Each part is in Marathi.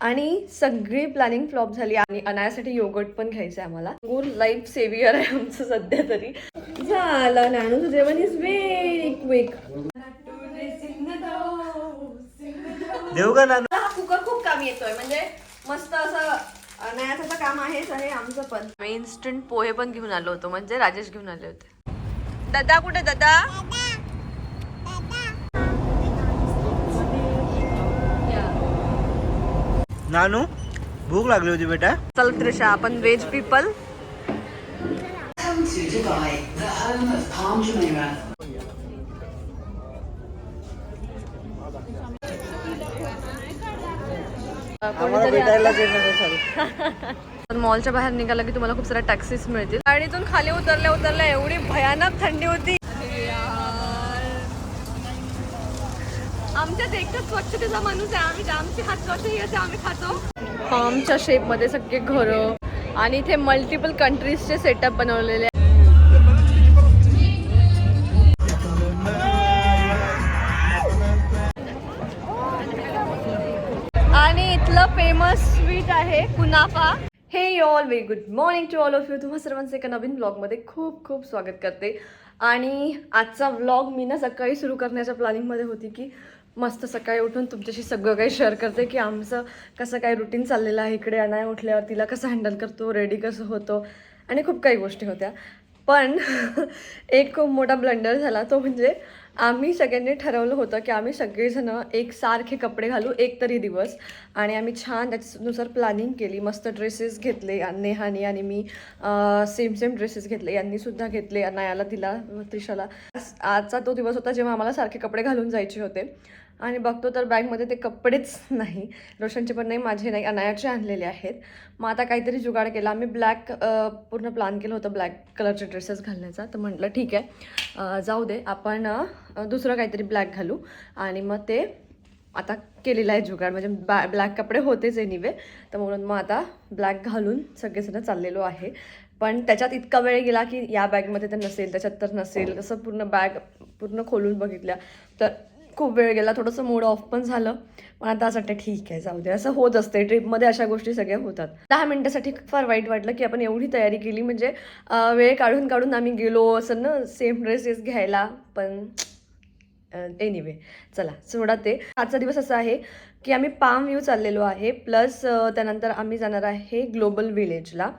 आणि सगळी प्लॅनिंग फ्लॉप झाली. आणि अनायासाठी योगट पण घ्यायचं आहे आम्हाला. गुड लाईफ सेवियर आहे आमचं सध्या तरी. झालं नानूचं जेवण इज व्हेरी क्विक देऊ का नानू? हा कुकर खूप कामी येतोय. म्हणजे मस्त असं अनायाचं तर काम आहेच आहे आमचं पण. मी इन्स्टंट पोहे पण घेऊन आलो होतो. म्हणजे राजेश घेऊन आले होते. दादा कुठे दादा? नानू भूक लागली होती बेटा. चल त्रिशा आपण व्हेज पीपल पण मॉलच्या बाहेर निघाला की तुम्हाला खूप साऱ्या टॅक्सीज मिळतील. गाडीतून खाली उतरल्या उतरल्या एवढी भयानक थंडी होती. आमच्यात एकच स्वच्छतेचा माणूस आहे. आम्ही आमची हातवाशी असे आम्ही खातो. फॉर्मच्या शेपमध्ये सगळे घरं आणि इथे मल्टिपल कंट्रीजचे सेटअप बनवलेले आहे. आणि इथलं फेमस स्वीट आहे कुनाफा. हे all very good morning to all of you तुम्हा सर्वांचं एका नवीन ब्लॉगमध्ये खूप खूप स्वागत करते. आणि आजचा व्लॉग मी ना सकाळी सुरू करण्याच्या प्लॅनिंगमध्ये होती की मस्त सकाळी उठून तुमच्याशी सगळं काही शेअर करते की आमचं कसं काय रुटीन चाललेलं आहे इकडे अनाय उठल्यावर तिला कसं हँडल करतो रेडी कसं होतो आणि खूप काही गोष्टी होत्या. पण एक खूप मोठा ब्लंडर झाला तो म्हणजे आम्ही सगळ्यांनी ठरवलं होतं की आम्ही सगळेजणं एक सारखे कपडे घालू एक तरी दिवस आणि आम्ही छान त्याच्यानुसार प्लॅनिंग केली. मस्त ड्रेसेस घेतले नेहानी आणि मी सेम सेम ड्रेसेस घेतले. यांनीसुद्धा घेतले. अनायाला दिला त्रिशाला. आजचा तो दिवस होता जेव्हा आम्हाला सारखे कपडे घालून जायचे होते. आणि बघतो तर बॅगमध्ये ते कपडेच नाही. रोशनचे पण नाही माझे नाही अनायाचे आणलेले आहेत. मग आता काहीतरी जुगाड केला. आम्ही ब्लॅक पूर्ण प्लॅन केलं होतं ब्लॅक कलरचे ड्रेसेस घालण्याचा. तर म्हटलं ठीक आहे. जाऊ दे. आपण दुसरं काहीतरी ब्लॅक घालू. आणि मग ते आता केलेलं आहे जुगाड. म्हणजे बॅ ब्लॅक कपडे होतेच एनिवे तर म्हणून मग आता ब्लॅक घालून सगळेजण चाललेलो आहे. पण त्याच्यात इतका वेळ गेला की या बॅगमध्ये तर नसेल त्याच्यात तर नसेल. असं पूर्ण बॅग पूर्ण खोलून बघितल्या. तर खूप वेळ गेला थोडंसं मूड ऑफ पण झालं. पण आता असं वाटतं ठीक आहे जाऊ दे. असं होत असते ट्रिपमध्ये अशा गोष्टी सगळ्या होतात. दहा मिनिटासाठी फार वाईट वाटलं की आपण एवढी तयारी केली म्हणजे वेळ काढून काढून आम्ही गेलो असं ना सेम ड्रेसेस घ्यायला पण एनिवे चला सोडा ते. आजचा दिवस असा आहे की आम्ही पाम व्ह्यू चाललेलो आहे प्लस त्यानंतर आम्ही जाणार आहे ग्लोबल विलेजला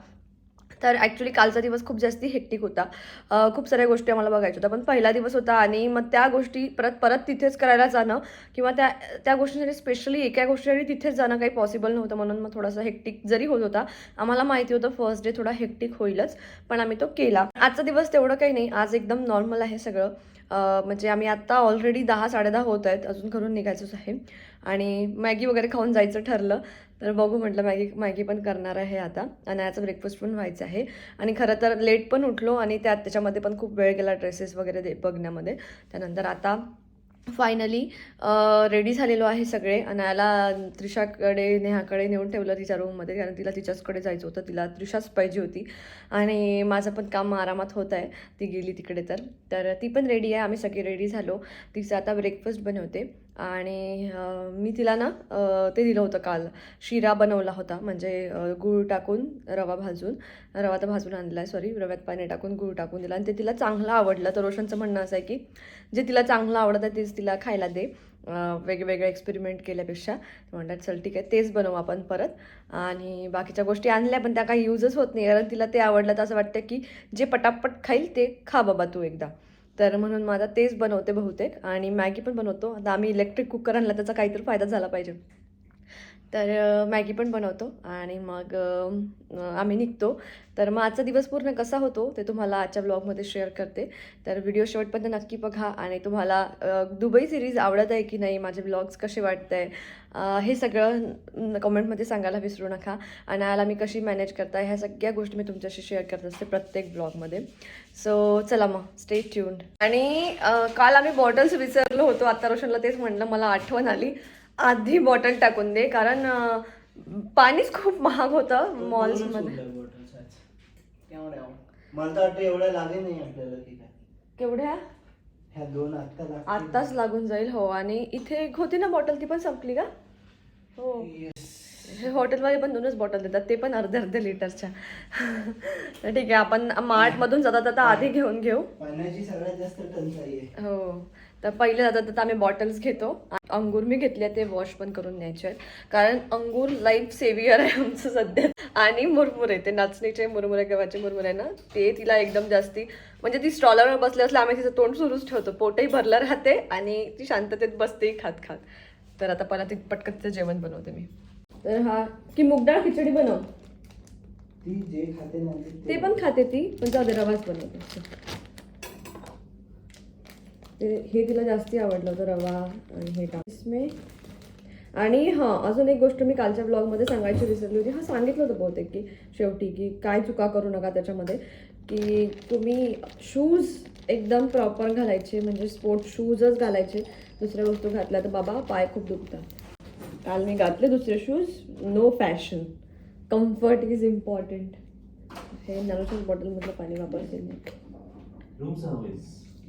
तर ॲक्च्युली कालचा दिवस खूप जास्ती हेक्टिक होता. खूप साऱ्या गोष्टी आम्हाला बघायच्या होत्या. पण पहिला दिवस होता आणि मग त्या गोष्टी परत परत तिथेच करायला जाणं किंवा त्या त्या गोष्टीसाठी स्पेशली एका गोष्टीसाठी तिथेच जाणं काही पॉसिबल नव्हतं. म्हणून मग थोडासा हेक्टिक जरी होत होता आम्हाला माहिती होतं फर्स्ट डे थोडा हेक्टिक होईलच. पण आम्ही तो केला. आजचा दिवस तेवढं काही नाही. आज एकदम नॉर्मल आहे सगळं. म्हणजे आम्ही आत्ता ऑलरेडी दहा साडेदहा होत आहेत. अजून घरून निघायचंच आहे. आणि मॅगी वगैरे खाऊन जायचं ठरलं. तर बघू म्हटलं मॅगी मॅगी पण करणार आहे आता. आणि याचा ब्रेकफास्ट पण व्हायचं आहे. आणि खरं तर लेट पण उठलो आणि त्यात त्याच्यामध्ये पण खूप वेळ गेला ड्रेसेस वगैरे दे बघण्यामध्ये. त्यानंतर आता फायनली रेडी झालेलो आहे सगळे. आणि याला त्रिशाकडे नेहाकडे नेऊन ठेवलं तिच्या रूममध्ये कारण तिला तिच्याचकडे जायचं होतं. तिला त्रिशाच पाहिजे होती. आणि माझं पण काम आरामात होत आहे. ती गेली तिकडे तर. तर ती पण रेडी आहे. आम्ही सगळे रेडी झालो. तिचं आता ब्रेकफास्ट बनवते. आणि मी तिला ना ते दिलं होतं काल. शिरा बनवला होता म्हणजे गूळ टाकून रवा भाजून. रवा तर भाजून आणला आहे सॉरी रव्यात पाणी टाकून गूळ टाकून दिला. आणि ते तिला चांगलं आवडलं. तर रोशनचं म्हणणं असं आहे की जे तिला चांगलं आवडत आहे तेच तिला खायला दे. वेगवेगळे एक्सपेरिमेंट केल्यापेक्षा. म्हणतात चल ठीक आहे तेच बनवू आपण परत. आणि बाकीच्या गोष्टी आणल्या पण त्या काही यूजच होत नाही. कारण तिला ते आवडलं तर असं वाटतं की जे पटापट खाईल ते खा बाबा तू एकदा. तर म्हणून माझा तेच बनवते बहुतेक आणि मॅगी पण बनवतो. आता आम्ही इलेक्ट्रिक कुकर आणला त्याचा काहीतरी फायदा झाला पाहिजे. तर मॅगी पण बनवतो आणि मग आम्ही निघतो. तर मग आजचा दिवस पूर्ण कसा होतो ते तुम्हाला आजच्या ब्लॉगमध्ये शेअर करते. तर व्हिडिओ शेवटपर्यंत नक्की बघा आणि तुम्हाला दुबई सिरीज आवडत आहे की नाही माझे ब्लॉग्स कसे वाटत आहे हे सगळं कमेंटमध्ये सांगायला विसरू नका. आणि आला मी कशी मॅनेज करता ह्या सगळ्या गोष्टी मी तुमच्याशी शेअर करत असते प्रत्येक ब्लॉगमध्ये. सो चला मग स्टे ट्यून्ड आणि काल आम्ही बॉटल्स विसरलो होतो. आता रोशनला तेच म्हणलं मला आठवण आली. आधी बॉटल टाकून दे कारण अं, पाणीच खूप महाग होतं मॉल्समध्ये मला तर वाटतं एवढं लागेल नाही आपल्याला की काय. केवढ्या? ह्या दोन आत्ता लागतील. आत्ताच लागून जाईल हो. आणि इथे एक होती ना बॉटल ती पण संपली का? हो. Yes. हे हॉटेलवाले पण दोनच बॉटल देतात ते पण अर्ध्या अर्ध्या लिटरच्या. तर ठीक आहे आपण मार्टमधून जाता जाता आधी घेऊन घेऊ. पाण्याची सगळ्यात जास्त टंचाई आहे. हो. तर पहिले जाता जाता आम्ही बॉटल्स घेतो. अंगूर मी घेतले ते वॉश पण करून न्यायचे आहेत. कारण अंगूर लाईफ सेवियर आहे आमचं सध्या. आणि मुरमुरे ते नाचणीचे मुरमुरे गव्हाचे मुरमुरे ना ते तिला एकदम जास्ती म्हणजे ती स्टॉलरवर बसले असले आम्ही तिचं तोंड सुरूच ठेवतो. पोटही भरलं राहते आणि ती शांततेत बसते खात खात. तर आता पहिला ती पटकन तिचं जेवण बनवते मी. तर हा की मुगडाळ खिचडी बनव. ती जे खाते ना ते पण खाते ती पण जाऊ दे रवाच बनवते. ते हे तिला जास्ती आवडलं होतं रवा आणि हे टाकमे आणि हां अजून एक गोष्ट मी कालच्या ब्लॉगमध्ये सांगायची विसरली होती. हां सांगितलं होतं बहुतेक की शेवटी की काय चुका करू नका त्याच्यामध्ये. की तुम्ही शूज एकदम प्रॉपर घालायचे म्हणजे स्पोर्ट शूजच घालायचे. दुसऱ्या वस्तू घातल्या तर बाबा पाय खूप दुखतात. काल मी घातले दुसरे shoes no fashion comfort is important हे नॅरोच्या बॉटलमधलं पाणी वापरते मी. Room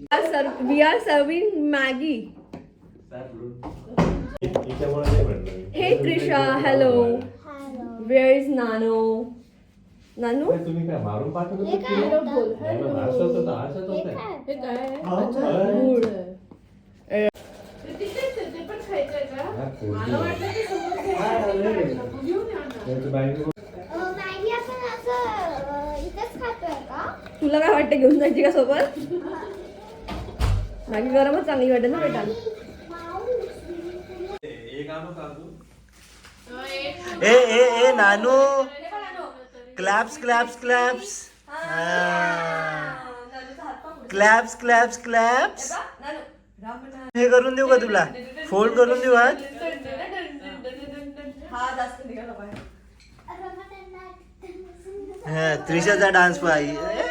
we are serving Maggi. हे त्रिशा हॅलो वेअर इज नानो नानू काय तुम्ही? काय मारून तुला काय वाटतं घेऊन जायची का सोबत? मॅगी गरमच चांगली वाटेल ना बेटा ए ए ए नानू. Claps claps claps claps claps claps हे करून देऊ का तुला? फोल्ड करून देऊ हात हा जास्त निघाला बाहेर. हा, त्रिशाचा डान्स पाहिजे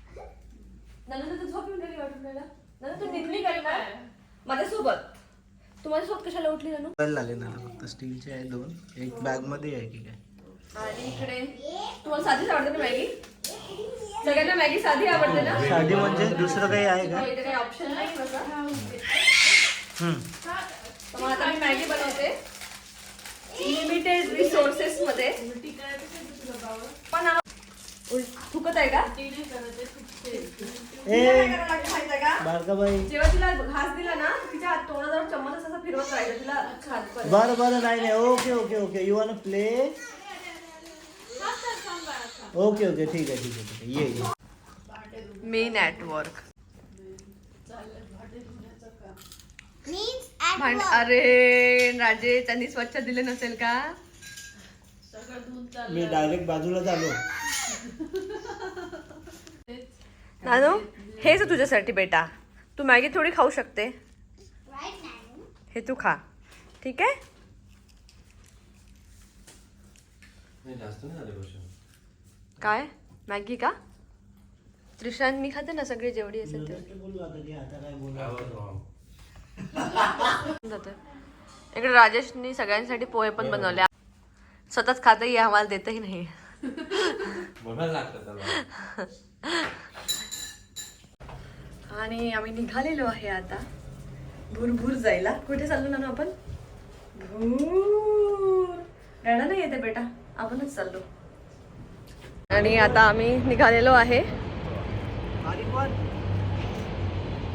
नानू तर झोप येऊन राहिली वाटून राहिला नानू तू निघली काय काय माझ्यासोबत तू माझ्यासोबत कशाला उठली लागेल ना फक्त स्टीलचे आहे दोन. एक बॅगमध्ये आहे की काय? आणि इकडे तुम्हाला साधीच आवडते ना मॅगी? सगळ्यांना मॅगी साधी आवडते ना? साधी म्हणजे दुसरं काही आहे का? इथे काही ऑप्शन नाही तसा हम्म. तर मग आता मी मॅगी बनवते. लिमिटेड रिसोर्सेस मध्ये. पण आ- उल- आहे का? ए. काय करायला लागतं माहिती आहे का? बारकाबाई. जेव्हा तिला घास दिला ना तिच्या हात तोंडाजवळ चम्मच असा फिरवत राहायचं तिला खात पण बरं बरं नाही नाही. Okay okay okay. You want play okay okay. ठीक आहे ठीक आहे ठीक आहे. ये ये. मी नेटवर्क भांड अरे राजे त्यांनी स्वच्छ दिले नसेल का? मी डायरेक्ट बाजूला चालू नानू हेच तुझ्यासाठी बेटा. तू मॅगी थोडी खाऊ शकते. हे तू खा. ठीक आहे? नाही, जास्त नाही झाले क्वेश्चन काय? मॅगी का? त्रिशान मी खाते ना सगळी जेवढी असेल ते. इकडे राजेशनी सगळ्यांसाठी पोहे पण बनवले. स्वतःच खातही आम्हाला देतही नाही. आणि आम्ही निघालेलो आहे आता. भूरभूर जायला. कुठे चाललो ना आपण? भूर. गाणं नाही येते बेटा. आपणच चाललो. आणि आता आम्ही निघालेलो आहे.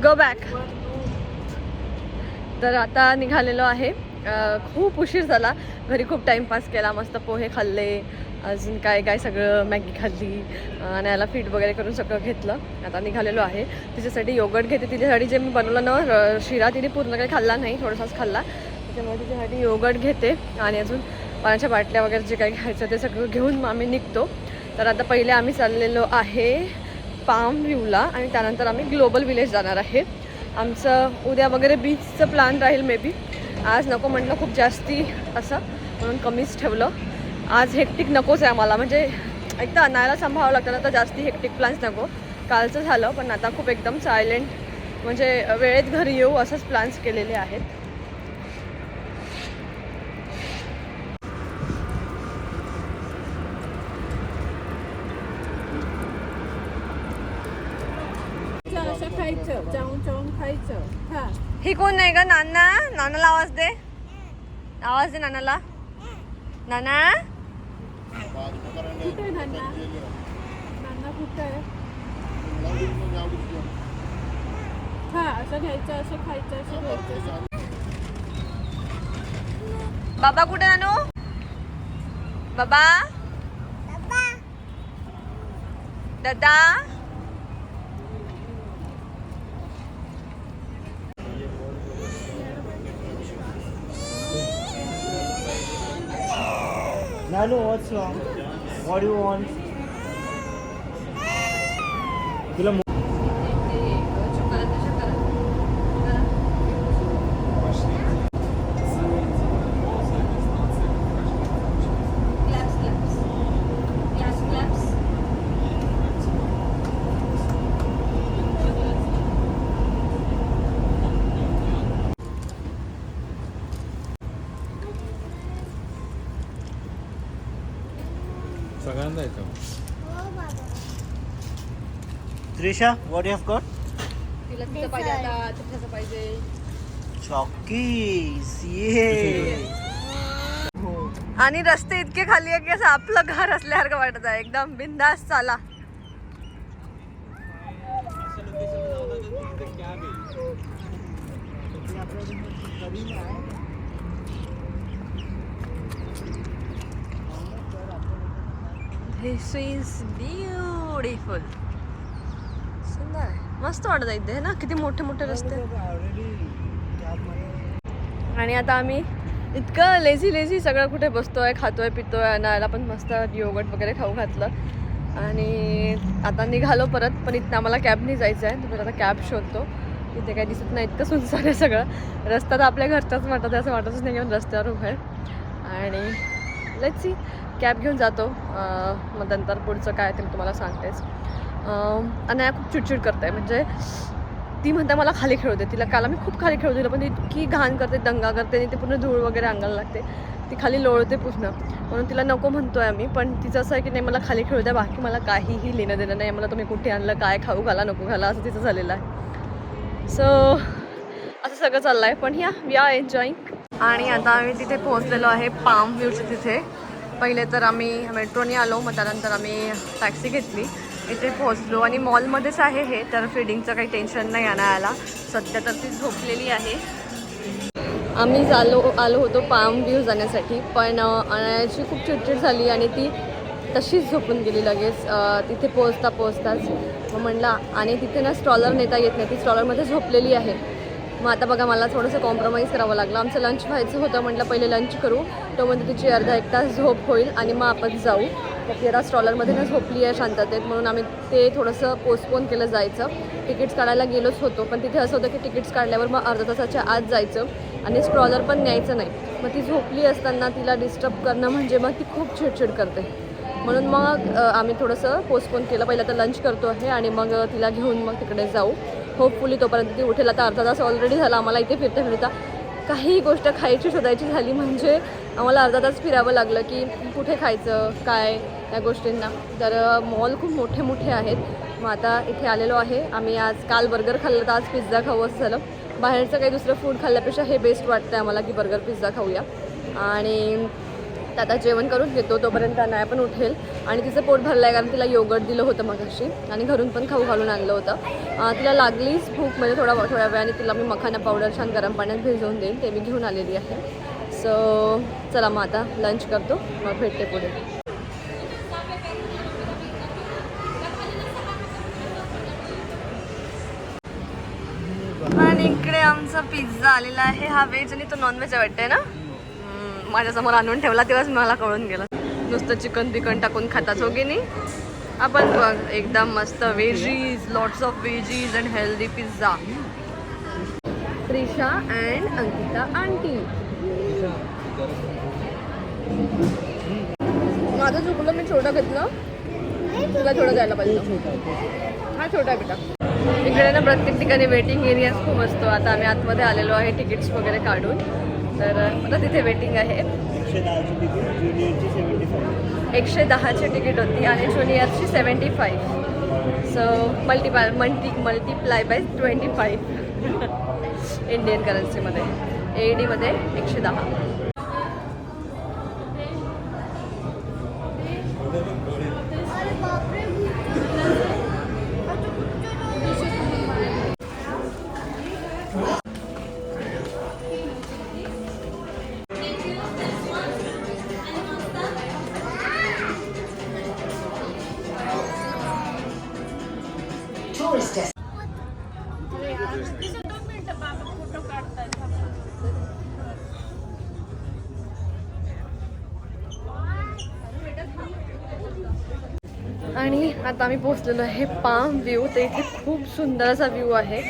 गो बॅक तर आता निघालेलो आहे. खूप उशीर झाला. घरी खूप टाईमपास केला. मस्त पोहे खाल्ले. अजून काय काय सगळं मॅगी खाल्ली आणि याला फीट वगैरे करून सगळं घेतलं. आता निघालेलो आहे. तिच्यासाठी योगर्ट घेते. तिच्यासाठी जे मी बनवलं ना र- शिरा तिने पूर्ण काही खाल्ला नाही. थोडासाच खाल्ला. त्याच्यामुळे तिच्यासाठी योगर्ट घेते. आणि अजून पाण्याच्या बाटल्या वगैरे जे काही घ्यायचं ते सगळं घेऊन मग आम्ही निघतो. तर आता पहिले आम्ही चाललेलो आहे पाम व्ह्यूला आणि त्यानंतर आम्ही ग्लोबल विलेज जाणार आहे. आमचं उद्या वगैरे बीचचं प्लॅन राहील मे बी आज नको म्हटलं खूप जास्ती असं म्हणून कमीच ठेवलं. आज हेक्टिक नकोच आहे आम्हाला. म्हणजे एक तर अनायला सांभाळावं लागतं ना तर जास्ती हेक्टिक प्लॅन्स नको. कालचं झालं पण आता खूप एकदम सायलेंट म्हणजे वेळेत घरी येऊ असंच प्लॅन्स केलेले आहेत. हा. ही कोण नाही का नाना? नानाला आवाज दे. आवाज दे नानाला. नाना? कुठे नाना? नाना कुठे आहे? हा असं घ्यायचं असं खायचं असं घ्यायचं. बाबा कुठे नानू? बाबा. दादा? I know what's wrong. What do you want? Trisha what you have got तिला पाहिजे आता तिथं पाहिजे. चॉकीज ये आणि रस्ते इतके खाली आहे की असं आपलं घर असल्यासारखं वाटत आहे. एकदम बिंदास चाला. This is beautiful. मस्त वाटत आहे इथे ना? किती मोठे मोठे रस्ते. आणि आता आम्ही इतकं लेझी लेझी सगळं कुठे बसतोय खातोय पितोय आणि आला पण मस्त योगट वगैरे खाऊ घातलं. आणि आता निघालो परत पण इथं आम्हाला कॅबनी जायचं आहे तर आता कॅब शोधतो. इथे काही दिसत नाही इतकं सुनसार आहे सगळं. रस्ता तर आपल्या घरचाच वाटत आहे असं वाटतच नाही की रस्त्यावर उभं आहे. आणि लेट्स सी कॅब घेऊन जातो. मग नंतर पुढचं काय ते मी तुम्हाला सांगतेच. अनया खूप चिडचिड करते म्हणजे ती म्हणते मला खाली खेळू दे. तिला काल मी खूप खाली खेळू दिलं पण ती इतकी घाण करते दंगा करते आणि ती पूर्ण धूळ वगैरे अंगाला लागते. ती खाली लोळते पूर्ण. म्हणून तिला नको म्हणतो आहे आम्ही पण तिचं असं आहे की नाही मला खाली खेळू द्या बाकी मला काहीही लेणं देणं नाही मला तुम्ही कुठे आणलं काय खाऊ घाला नको घाला असं तिचं झालेलं आहे. सो असं सगळं चाललं आहे पण या वी आर एन्जॉईंग आणि आता आम्ही तिथे पोहोचलेलो आहे पाम व्ह्यूच्या तिथे. पहिले तर आम्ही मेट्रोने आलो मग त्यानंतर आम्ही टॅक्सी घेतली. इथे पोहोचलो आणि मॉलमध्येच आहे हे तर फिडिंगचं काही टेन्शन नाही आणायला सध्या तर ती झोपलेली आहे. आम्ही आलो आलो होतो पाम व्ह्यू जाण्यासाठी पण अनायाची खूप चिडचिड झाली आणि ती तशीच झोपून गेली लगेच तिथे पोहोचता पोहोचताच. मग म्हणला आणि तिथे ना स्ट्रॉलर नेता येत नाही ती स्ट्रॉलरमध्ये झोपलेली आहे. मग आता बघा मला थोडंसं कॉम्प्रोमाइज करावं लागलं. आमचं लंच व्हायचं होतं म्हटलं पहिले लंच करू. तो म्हणजे तिची अर्धा एक तास झोप होईल आणि मग आपण जाऊ. तेरा ती स्ट्रॉलरमध्ये झोपली आहे शांततेत म्हणून आम्ही ते थोडंसं पोस्टपोन केलं जायचं. तिकीट्स काढायला गेलोच होतो पण तिथे असं होतं की तिकीट्स काढल्यावर मग अर्धा तासाच्या आत जायचं आणि स्ट्रॉलर पण न्यायचं नाही. मग ती झोपली असताना तिला डिस्टर्ब करणं म्हणजे मग ती खूप चिडचिड करते. म्हणून मग आम्ही थोडंसं पोस्टपोन केलं. पहिलं तर लंच करतो आहे आणि मग तिला घेऊन मग तिकडे जाऊ. होपफुली तोपर्यंत ती उठेल. आता अर्धा तास ऑलरेडी झाला. आम्हाला इथे फिरता फिरता काही गोष्ट खायची शोधायची झाली म्हणजे आम्हाला अर्धा तास फिरावं लागलं की कुठे खायचं काय या गोष्टींना. तर मॉल खूप मोठे मोठे आहेत. मग आता इथे आलेलो आहे. आम्ही आज काल बर्गर खाल्लं तर आज पिझ्झा खाऊ असं झालं. बाहेरचं काही दुसरं फूड खाल्ल्यापेक्षा हे बेस्ट वाटतं आम्हाला की बर्गर पिझ्झा खाऊया. आणि तर आता जेवण करून घेतो तोपर्यंत अनाया पण उठेल. आणि तिचं पोट भरलं आहे कारण तिला योगर्ट दिलं होतं मगाशी. आणि घरून पण खाऊ घालून आणलं होतं. तिला लागलीच भूक म्हणजे थोडा थोड्या वेळाने तिला मी मखाना पावडर छान गरम पाण्यात भिजवून देईन. ते मी घेऊन आलेली आहे. सो चला मग आता लंच करतो. मग भेटते पुढे. आणि इकडे आमचा पिझ्झा आलेला आहे. हा व्हेज आणि तो नॉनव्हेज आहे वाटतंय ना? माझ्यासमोर आणून ठेवला तेव्हाच मला कळून गेलं. नुसतं चिकन बिकन टाकून खातात हो की नाही? आपण बघ एकदम मस्त veggies lots of veggies and healthy pizza Trisha and Ankita aunty. माझं चुकलं मी छोटं घेतलं. तुला थोडं जायला पाहिजे. हा छोटा बेटा. इकडे ना प्रत्येक ठिकाणी वेटिंग एरियाज खूप असतो. आता आम्ही आतमध्ये आलेलो आहे तिकीट्स वगैरे काढून. तर आता तिथे वेटिंग आहे. दहाची तिकीट एकशे दहाची तिकीट होती आणि ज्युनियरची seventy five so multiply multi multiply by twenty five Indian करन्सीमध्ये A डीमध्ये एकशे दहा. आणि आता आम्ही पोचलेलो आहे पाम व्ह्यू. ते इथे खूप सुंदर असा व्ह्यू आहे.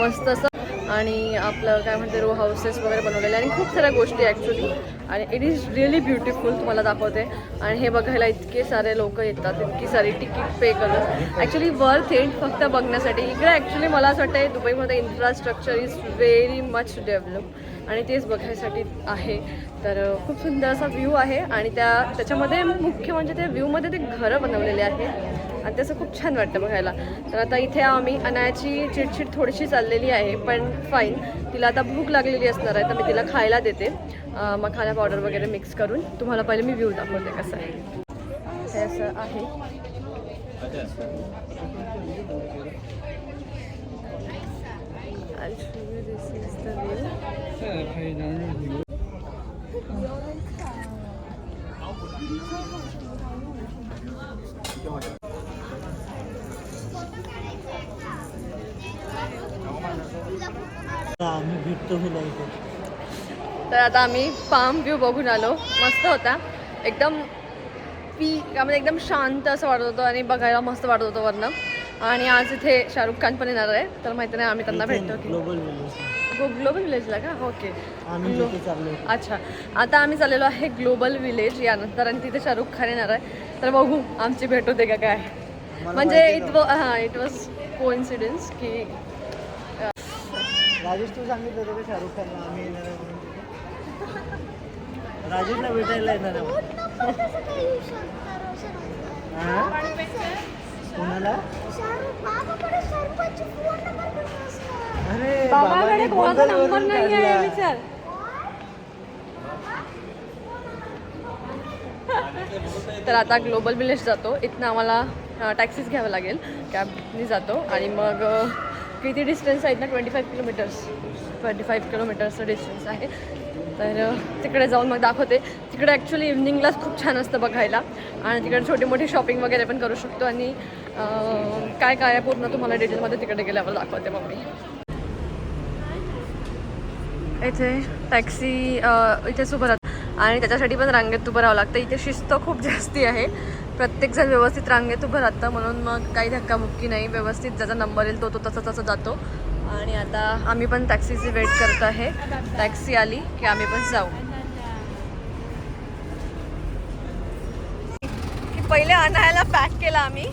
मस्त असं. आणि आपलं काय म्हणते रो हाऊसेस वगैरे बनवलेले. आणि खूप साऱ्या गोष्टी ॲक्च्युली आणि इट इज रिअली ब्युटिफुल तुम्हाला दाखवते. आणि हे बघायला इतके सारे लोक येतात इतकी सारी तिकीट पे करतात ॲक्च्युली वर्थ एंड फक्त बघण्यासाठी. इकडे ॲक्च्युली मला असं वाटतं दुबईमध्ये infrastructure is very much develop आणि तेच बघायसाठी आहे. तर खूप सुंदर असा व्ह्यू आहे. आणि त्या त्याच्यामध्ये मुख्य म्हणजे त्या व्ह्यूमध्ये ते घरं बनवलेले आहेत. आणि त्याचं खूप छान वाटतं बघायला. तर आता इथे आम्ही अनायाची चिडचिड थोडीशी चाललेली आहे पण फाईन तिला आता भूक लागलेली असणार आहे तर मी तिला खायला देते. मखाना पावडर वगैरे मिक्स करून. तुम्हाला पहिले मी व्ह्यू दाखवते कसं आहे. हे असं आहे. Thank you तर आता आम्ही फार्म व्ह्यू बघून आलो. मस्त होता. एकदम पी म्हणजे एकदम शांत असं वाटत होतं आणि बघायला मस्त वाटत होतं वरनं. आणि आज इथे शाहरुख खान पण येणार आहे. तर माहिती नाही आम्ही त्यांना भेटतो की ग्लोबल विलेजला का? ओके. अच्छा. आता आम्ही चाललेलो आहे ग्लोबल विलेज यानंतर आणि तिथे शाहरुख खान येणार आहे. तर बघू आमची भेट होते का काय? म्हणजे इट हां इट वॉज कोइन्सिडन्स की राजेश तू सांगितलं होतं का शाहरुख खानला आम्ही येणार आहे म्हणून? राजेशला भेटायला येणार? कोणाला? अरे बाबाकडे कोणाचा नंबर नाही आहे. विचार. तर आता ग्लोबल विलेज जातो. इथनं आम्हाला टॅक्सीज घ्यावं लागेल. कॅबनी जातो. आणि मग किती डिस्टन्स आहेत ना? Twenty five kilometres twenty five किलोमीटर्सचं distance आहे. तर तिकडे जाऊन मग दाखवते. तिकडे ॲक्च्युली इव्हनिंगलाच खूप छान असतं बघायला. आणि तिकडे छोटी मोठी शॉपिंग वगैरे पण करू शकतो. आणि काय काय आहे पूर्ण तुम्हाला डिटेलमध्ये तिकडे गेल्यावर दाखवते मग मी. इथे टॅक्सी इथेच उभं राहतं आणि त्याच्यासाठी पण रांगेत उभं राहावं लागतं. इथे शिस्त खूप जास्ती आहे. प्रत्येकजण व्यवस्थित रांगेत उभं राहतं म्हणून मग काही धक्काबुक्की नाही. व्यवस्थित ज्याचा नंबर येईल तो तो तसा तसा जातो. आणि आता आम्ही पण टॅक्सीची वेट करत आहे. टॅक्सी आली की आम्ही पण जाऊ. की पहिले आणायला पॅक केला आम्ही.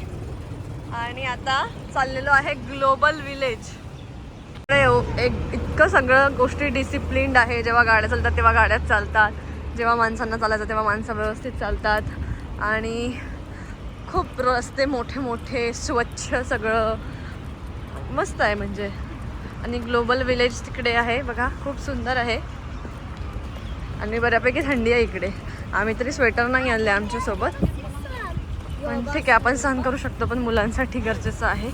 आणि आता चाललेलो आहे ग्लोबल विलेज एक इतकं सगळं गोष्टी डिसिप्लिन्ड आहे. जेव्हा गाड्या चालतात तेव्हा गाड्याच चालतात. जेव्हा माणसांना चालायचं तेव्हा माणसं व्यवस्थित चालतात. आणि खूप रस्ते मोठे मोठे स्वच्छ सगळं. मस्त आहे म्हणजे. आणि ग्लोबल विलेज तिकडे आहे बघा खूप सुंदर आहे. आणि बऱ्यापैकी थंडी आहे इकडे. आम्ही तरी स्वेटर नाही आणले आमच्यासोबत. पण ठीक आहे आपण सहन करू शकतो पण मुलांसाठी गरजेचं आहे.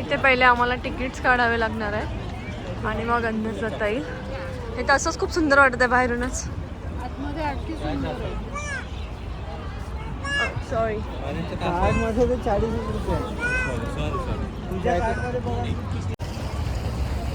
इथे पहिले आम्हाला तिकीट्स काढावे लागणार आहे आणि मग अंदर जाता येईल. हे तर असंच खूप सुंदर वाटत आहे बाहेरूनच. सॉरी कार्डमध्ये तर चाळीस रुपये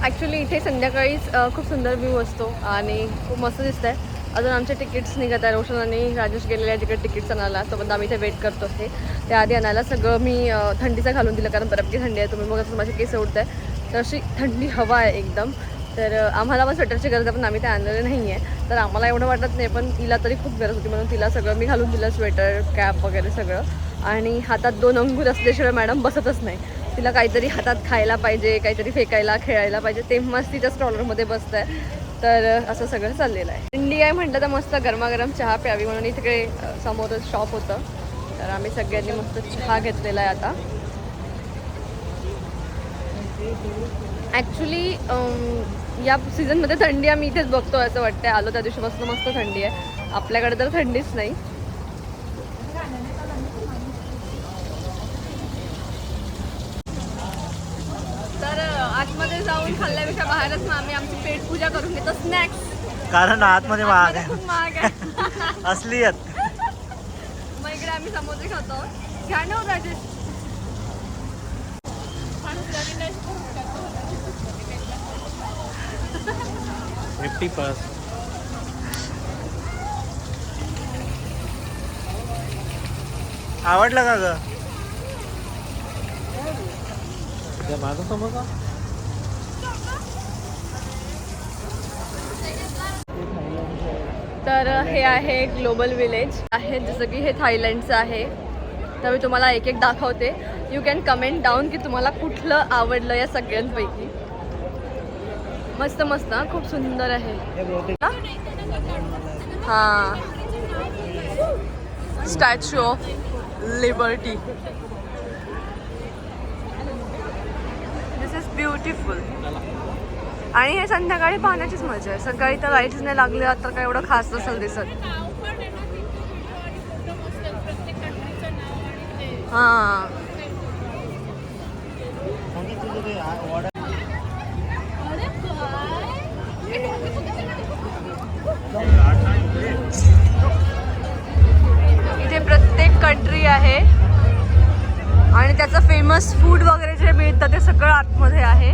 ॲक्च्युली इथे संध्याकाळीच खूप सुंदर व्ह्यू असतो आणि खूप मस्त दिसत आहे अजून आमचे तिकीट्स निघत आहे रोशन आणि राजेश गेलेले आहे तिकडे तिकीट्स आणायला. तोपर्यंत आम्ही इथे वेट करतो आहे त्याआधी आणायला सगळं मी थंडीचं घालून दिलं कारण बऱ्यापैकी थंडी आहे. तुम्ही बघा माझे केस उडत आहे तर अशी थंडी हवा आहे एकदम. तर आम्हाला पण स्वेटरची गरज आहे पण आम्ही ते आणलेले नाही आहे तर आम्हाला एवढं वाटत नाही पण तिला तरी खूप गरज होती. म्हणून तिला सगळं मी घालून दिलं स्वेटर कॅप वगैरे सगळं. आणि हातात दोन अंगूर असल्याशिवाय मॅडम बसतच नाही. तिला काहीतरी हातात खायला पाहिजे काहीतरी फेकायला खेळायला पाहिजे तेव्हाच तिच्या स्टॉलरमध्ये बसत. आहे तर असं सगळं चाललेलं आहे. इंडिया आहे म्हटलं तर मस्त गरमागरम चहा प्यावी म्हणून इथे समोरच शॉप होतं. तर आम्ही सगळ्यांनी मस्त चहा घेतलेला आहे आता. ॲक्च्युली या सीझनमध्ये थंडी आम्ही इथेच बघतो असं वाटतंय. आलो त्या दिवशीपासून मस्त थंडी आहे. आपल्याकडे तर थंडीच नाही. तर आतमध्ये जाऊन खाल्ल्यापेक्षा बाहेरच मग आम्ही आमची पेट पूजा करून घेतो. स्नॅक्स कारण आतमध्ये महाग आहे. खूप महाग आहे. असली आहेत. मग इकडे आम्ही समोसे खातो. घ्या ना हो राजेश. फिफ्टी पर्स आवडलं का ग? माझं समोसा तर हे आहे ग्लोबल विलेज. आहे जसं की हे थायलंडचं आहे. तर मी तुम्हाला एक एक दाखवते. यू कॅन कमेंट डाऊन की तुम्हाला कुठलं आवडलं या सगळ्यांपैकी. मस्त मस्त हा, खूप सुंदर आहे. हा? हा? Statue of Liberty this is beautiful आणि हे संध्याकाळी पाहण्याचीच मजा आहे. सकाळी तर लाईट्स नाही लागल्या तर काय एवढं खास नसेल दिसत. नाव आणि फेमस फूड वगैरे जे मिळतं ते सगळं आतमध्ये आहे.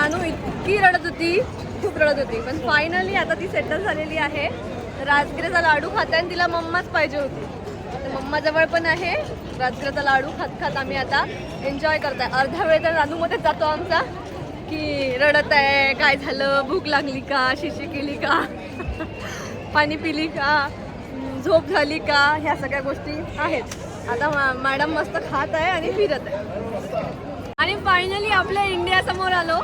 नानू इतकी रडत होती खूप रडत होती. पण फायनली आता ती सेटल झालेली आहे. राजगिराचा लाडू खाते आणि तिला मम्माच पाहिजे होती. तर मम्मा जवळ पण आहे. राजगिराचा लाडू खात खात आम्ही आता एन्जॉय करताय. अर्धा वेळ तर नानूमध्येच जातो आमचा की रडत आहे काय झालं भूक लागली का शिशी केली का पाणी पिली का झोप झाली का ह्या सगळ्या गोष्टी आहेत. आता मॅडम मस्त खात आहे आणि फिरत आहे. आणि फायनली आपल्या इंडिया समोर आलो.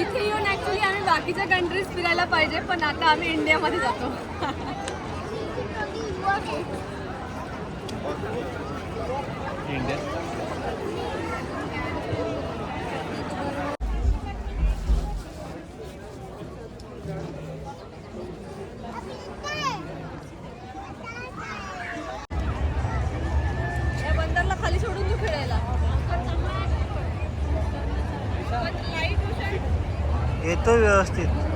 इथे येऊन ऍक्च्युली आम्ही बाकीच्या कंट्रीज फिरायला पाहिजे पण आता आम्ही इंडियामध्ये जातो. इंडिया येतो व्यवस्थित.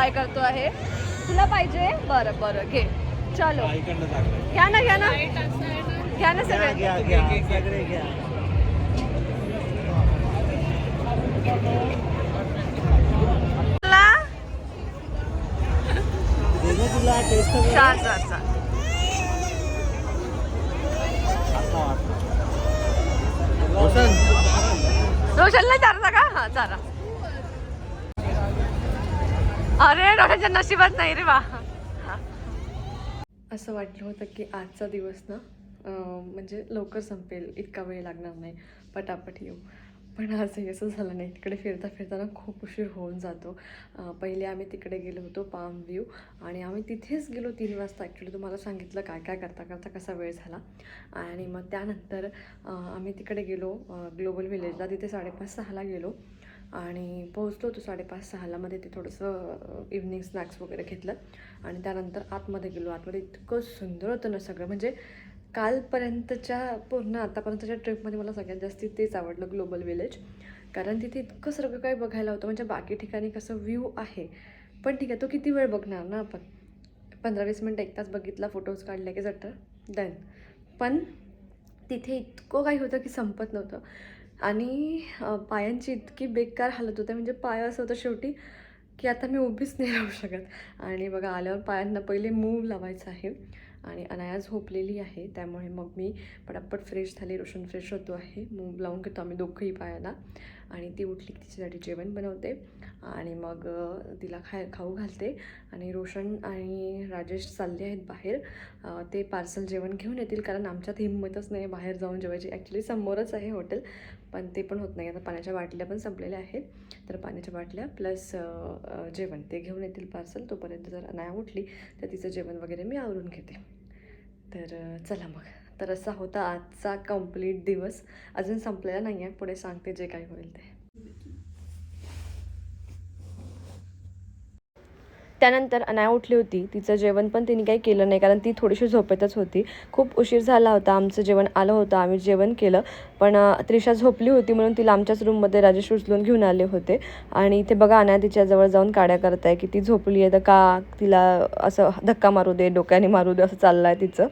ट्राय करतो आहे. तुला पाहिजे? बरं बरं घे. चलो. घ्या ना घ्या ना. घ्या ना सगळे. चार चार चार रोशनला चारता का हा चारा अरे डोळ्याच्या नशिबात नाही रे वा असं वाटलं होतं की आजचा दिवस ना म्हणजे लवकर संपेल इतका वेळ लागणार नाही पटापट येऊ. पण आजही असं झालं नाही. तिकडे फिरता फिरताना खूप उशीर होऊन जातो. पहिले आम्ही तिकडे गेलो होतो पाम व्ह्यू आणि आम्ही तिथेच गेलो तीन वाजता. ॲक्च्युली तुम्हाला सांगितलं काय काय करता करता कसा वेळ झाला. आणि मग त्यानंतर आम्ही तिकडे गेलो ग्लोबल विलेजला तिथे साडेपाच सहाला गेलो. आणि पोहोचलो होतो साडेपाच सहाला मध्ये ते थोडंसं इव्हनिंग स्नॅक्स वगैरे घेतलं. आणि त्यानंतर आतमध्ये गेलो. आतमध्ये इतकं सुंदर होतं ना सगळं. म्हणजे कालपर्यंतच्या पूर्ण आतापर्यंतच्या ट्रिपमध्ये मला सगळ्यात जास्ती तेच आवडलं ग्लोबल विलेज. कारण तिथे इतकं सगळं काही बघायला होतं. म्हणजे बाकी ठिकाणी कसं व्ह्यू आहे. पण ठीक आहे तो किती वेळ बघणार ना आपण? पंधरा वीस मिनटं एक तास बघितला फोटोज काढले की जटर डन पण तिथे इतकं काही होतं की संपत नव्हतं. आणि पायांची इतकी बेकार हालत होते. म्हणजे पाय असं होतं शेवटी की आता मी उभीच नाही राहू शकत. आणि बघा आल्यावर पायांना पहिले मूव लावायचं आहे आणि अनाया झोपलेली आहे. त्यामुळे मग मी पटापट फ्रेश झाली रोशन फ्रेश होतो आहे. मूव लावून घेतो आम्ही दोघंही पायाला आणि ती उठली की तिच्यासाठी जेवण बनवते. आणि मग तिला खाय खाऊ घालते. आणि रोशन आणि राजेश चालले आहेत बाहेर. ते पार्सल जेवण घेऊन येतील कारण आमच्यात हिंमतच नाही बाहेर जाऊन जेवायची. ॲक्च्युली समोरच आहे हॉटेल. पण ते पण होत नाही. आता पाण्याच्या बाटल्या पण संपलेल्या आहेत. तर पाण्याच्या बाटल्या प्लस जेवण. ते घेऊन येतील पार्सल तोपर्यंत जर नाही उठली तर तिचं जेवण वगैरे मी आवरून घेते. तर चला मग. तर असा होता आजचा कंप्लीट दिवस. अजून संपलेला नाही आहे पुढे सांगते जे काही होईल ते. त्यानंतर अनाया उठली होती. तिचं जेवण पण तिने काही केलं नाही कारण ती थोडीशी झोपेतच होती. खूप उशीर झाला होता आमचं जेवण आलं होतं आम्ही जेवण केलं. पण त्रिशा झोपली होती म्हणून तिला आमच्याच रूममध्ये राजेश उचलून घेऊन आले होते. आणि इथे बघा अनाया तिच्याजवळ जाऊन काड्या करताय की ती झोपली आहे तर का तिला असं धक्का मारू दे डोक्याने मारू दे असं चाललं आहे तिचं.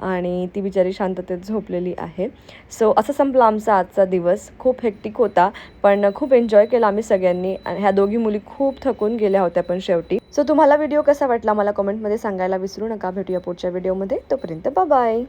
आणि ती बिचारी शांततेत झोपलेली आहे. सो असं संपला आमचा आजचा दिवस. खूप हेक्टिक होता पण खूप एन्जॉय केला आम्ही सगळ्यांनी. आणि ह्या दोघी मुली खूप थकून गेल्या होत्या पण शेवटी. सो तुम्हाला व्हिडिओ कसा वाटला मला कमेंटमध्ये सांगायला विसरू नका. भेटूया पुढच्या व्हिडिओमध्ये तोपर्यंत बाय